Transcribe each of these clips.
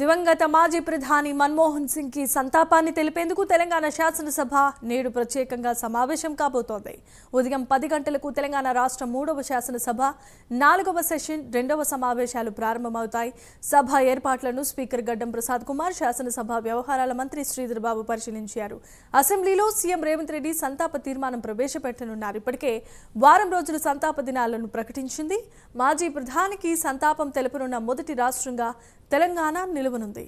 దివంగత మాజీ ప్రధాని మన్మోహన్ సింగ్కి సంతాపాన్ని తెలిపేందుకు తెలంగాణ శాసనసభ నేడు ప్రత్యేకంగా సమావేశం కాబోతోంది. ఉదయం పది గంటలకు తెలంగాణ రాష్ట్ర మూడవ శాసనసభ నాలుగవ సెషన్ రెండవ సమావేశాలు ప్రారంభమవుతాయి. సభ ఏర్పాట్లను స్పీకర్ గడ్డం ప్రసాద్ కుమార్ శాసనసభ వ్యవహారాల మంత్రి శ్రీధర్ బాబు పరిశీలించారు. అసెంబ్లీలో సీఎం రేవంత్ రెడ్డి సంతాప తీర్మానం ప్రవేశపెట్టనున్నారు. ఇప్పటికే వారం రోజుల సంతాప దినాలను ప్రకటించింది. మాజీ ప్రధానికి సంతాపం తెలుపనున్న మొదటి రాష్ట్రంగా తెలంగాణ నిలువనుంది.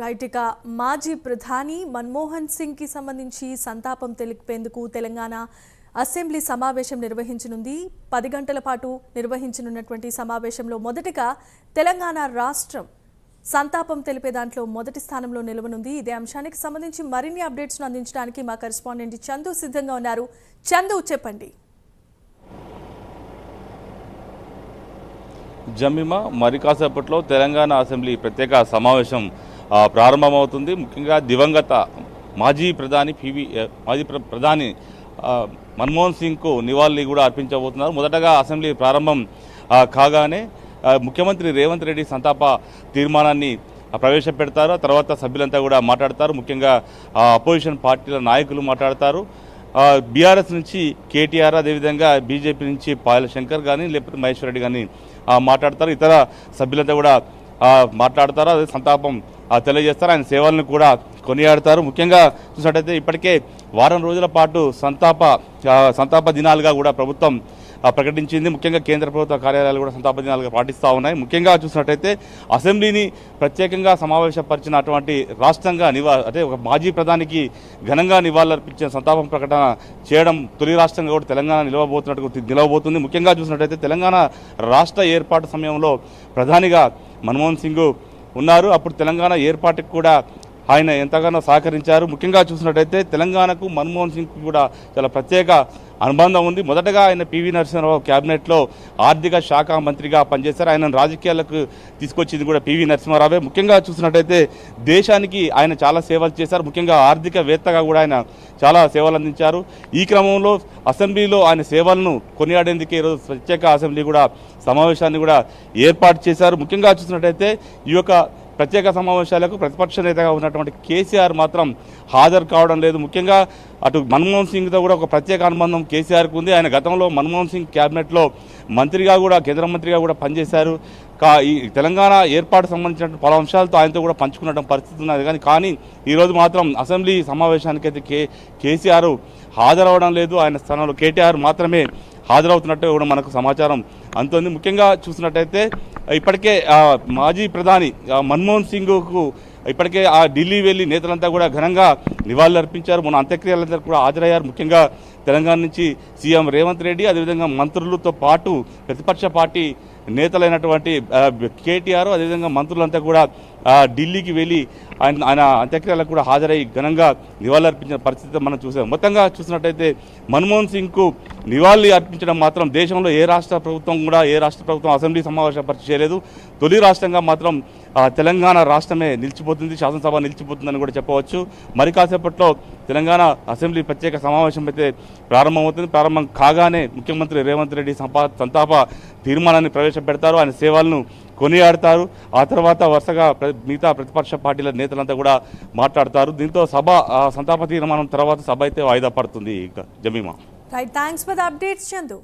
రైట్ ఇక మాజీ ప్రధాని మన్మోహన్ సింగ్కి సంబంధించి సంతాపం తెలిపేందుకు తెలంగాణ అసెంబ్లీ సమావేశం నిర్వహించనుంది. పది గంటల పాటు నిర్వహించనున్నటువంటి సమావేశంలో మొదటగా తెలంగాణ రాష్ట్రం సంతాపం తెలిపే దాంట్లో మొదటి స్థానంలో నిలవనుంది. ఇదే అంశానికి సంబంధించి మరిన్ని అప్డేట్స్ను అందించడానికి మా కరెస్పాండెంట్ చందు సిద్ధంగా ఉన్నారు. చందు చెప్పండి. జమ్మిమ మరి కాసేపట్లో తెలంగాణ అసెంబ్లీ ప్రత్యేక సమావేశం ప్రారంభమవుతుంది. ముఖ్యంగా దివంగత మాజీ ప్రధాని పివి మాజీ ప్రధాని మన్మోహన్ సింగ్కు నివాళి కూడా అర్పించబోతున్నారు. మొదటగా అసెంబ్లీ ప్రారంభం కాగానే ముఖ్యమంత్రి రేవంత్ రెడ్డి సంతాప తీర్మానాన్ని ప్రవేశపెడతారు. తర్వాత సభ్యులంతా కూడా మాట్లాడతారు. ముఖ్యంగా అపోజిషన్ పార్టీల నాయకులు మాట్లాడతారు. బీఆర్ఎస్ నుంచి కేటీఆర్ అదేవిధంగా బీజేపీ నుంచి పాయల శంకర్ కానీ లేకపోతే మహేశ్వర్ రెడ్డి కానీ మాట్లాడతారు. ఇతర సభ్యులంతా కూడా మాట్లాడతారు. అదే సంతాపం తెలియజేస్తారు. ఆయన సేవలను కూడా కొనియాడతారు. ముఖ్యంగా చూసినట్టయితే ఇప్పటికే వారం రోజుల పాటు సంతాప సంతాప దినాలుగా కూడా ప్రభుత్వం ప్రకటించింది. ముఖ్యంగా కేంద్ర ప్రభుత్వ కార్యాలయాలు కూడా సంతాప దినాలుగా పాటిస్తూ ఉన్నాయి. ముఖ్యంగా చూసినట్టయితే అసెంబ్లీని ప్రత్యేకంగా సమావేశపరిచినటువంటి రాష్ట్రంగా నివా అంటే ఒక మాజీ ప్రధానికి ఘనంగా నివాళులర్పించిన సంతాపం ప్రకటన చేయడం తొలి రాష్ట్రంగా కూడా తెలంగాణ నిలవబోతున్నట్టు నిలవబోతుంది. ముఖ్యంగా చూసినట్టయితే తెలంగాణ రాష్ట్ర ఏర్పాటు సమయంలో ప్రధానిగా మన్మోహన్ సింగ్ ఉన్నారు. అప్పుడు తెలంగాణ ఏర్పాటుకు కూడా ఆయన ఎంతగానో సహకరించారు. ముఖ్యంగా చూసినట్టయితే తెలంగాణకు మన్మోహన్ సింగ్ కూడా చాలా ప్రత్యేక అనుబంధం ఉంది. మొదటగా ఆయన పివి నరసింహారావు క్యాబినెట్లో ఆర్థిక శాఖ మంత్రిగా పనిచేశారు. ఆయన రాజకీయాలకు తీసుకొచ్చింది కూడా పివి నరసింహారావే. ముఖ్యంగా చూసినట్టయితే దేశానికి ఆయన చాలా సేవలు చేశారు. ముఖ్యంగా ఆర్థికవేత్తగా కూడా ఆయన చాలా సేవలు అందించారు. ఈ క్రమంలో అసెంబ్లీలో ఆయన సేవలను కొనియాడేందుకు ఈరోజు ప్రత్యేక అసెంబ్లీ కూడా సమావేశాన్ని కూడా ఏర్పాటు చేశారు. ముఖ్యంగా చూసినట్టయితే ఈ యొక్క ప్రత్యేక సమావేశాలకు ప్రతిపక్ష నేతగా ఉన్నటువంటి కేసీఆర్ మాత్రం హాజరు కావడం లేదు. ముఖ్యంగా అటు మన్మోహన్ సింగ్తో కూడా ఒక ప్రత్యేక అనుబంధం కేసీఆర్కు ఉంది. ఆయన గతంలో మన్మోహన్ సింగ్ క్యాబినెట్లో మంత్రిగా కూడా కేంద్ర మంత్రిగా కూడా పనిచేశారు. కా ఈ తెలంగాణ ఏర్పాటు సంబంధించిన పలు అంశాలతో ఆయనతో కూడా పంచుకున్న పరిస్థితి ఉన్నది. కానీ కానీ ఈరోజు మాత్రం అసెంబ్లీ సమావేశానికైతే కే కేసీఆర్ హాజరవడం లేదు. ఆయన స్థానంలో కేటీఆర్ మాత్రమే హాజరవుతున్నట్టు కూడా మనకు సమాచారం అందుతుంది. ముఖ్యంగా చూసినట్టయితే ఇప్పటికే మాజీ ప్రధాని మన్మోహన్ సింగ్కు ఇప్పటికే ఆ ఢిల్లీ వెళ్ళి నేతలంతా కూడా ఘనంగా నివాళులర్పించారు. మన అంత్యక్రియలందరూ కూడా హాజరయ్యారు. ముఖ్యంగా తెలంగాణ నుంచి సీఎం రేవంత్ రెడ్డి అదేవిధంగా మంత్రులతో పాటు ప్రతిపక్ష పార్టీ నేతలైనటువంటి కేటీఆర్ అదేవిధంగా మంత్రులంతా కూడా ఢిల్లీకి వెళ్ళి ఆయన ఆయన అంత్యక్రియలకు కూడా హాజరై ఘనంగా నివాళులర్పించిన పరిస్థితి మనం చూసాం. మొత్తంగా చూసినట్టయితే మన్మోహన్ సింగ్కు నివాళి అర్పించడం మాత్రం దేశంలో ఏ రాష్ట్ర ప్రభుత్వం కూడా ఏ రాష్ట్ర ప్రభుత్వం అసెంబ్లీ సమావేశపరిచి చేయలేదు. తొలి రాష్ట్రంగా మాత్రం తెలంగాణ రాష్ట్రమే నిలిచిపోతుంది శాసనసభ నిలిచిపోతుందని కూడా చెప్పవచ్చు. మరి కాసేపట్లో తెలంగాణ అసెంబ్లీ ప్రత్యేక సమావేశం అయితే ప్రారంభమవుతుంది. ప్రారంభం కాగానే ముఖ్యమంత్రి రేవంత్ రెడ్డి సంపా సంతాప తీర్మానాన్ని ప్రవేశపెడతారు. ఆయన సేవలను కొనియాడతారు. ఆ తర్వాత వరుసగా మిగతా ప్రతిపక్ష పార్టీల నేతలంతా కూడా మాట్లాడతారు. దీంతో సభ సంతాప తీర్మానం తర్వాత సభ అయితే వాయిదా పడుతుంది ఇక. Jemimah. Thanks for the updates Chandu.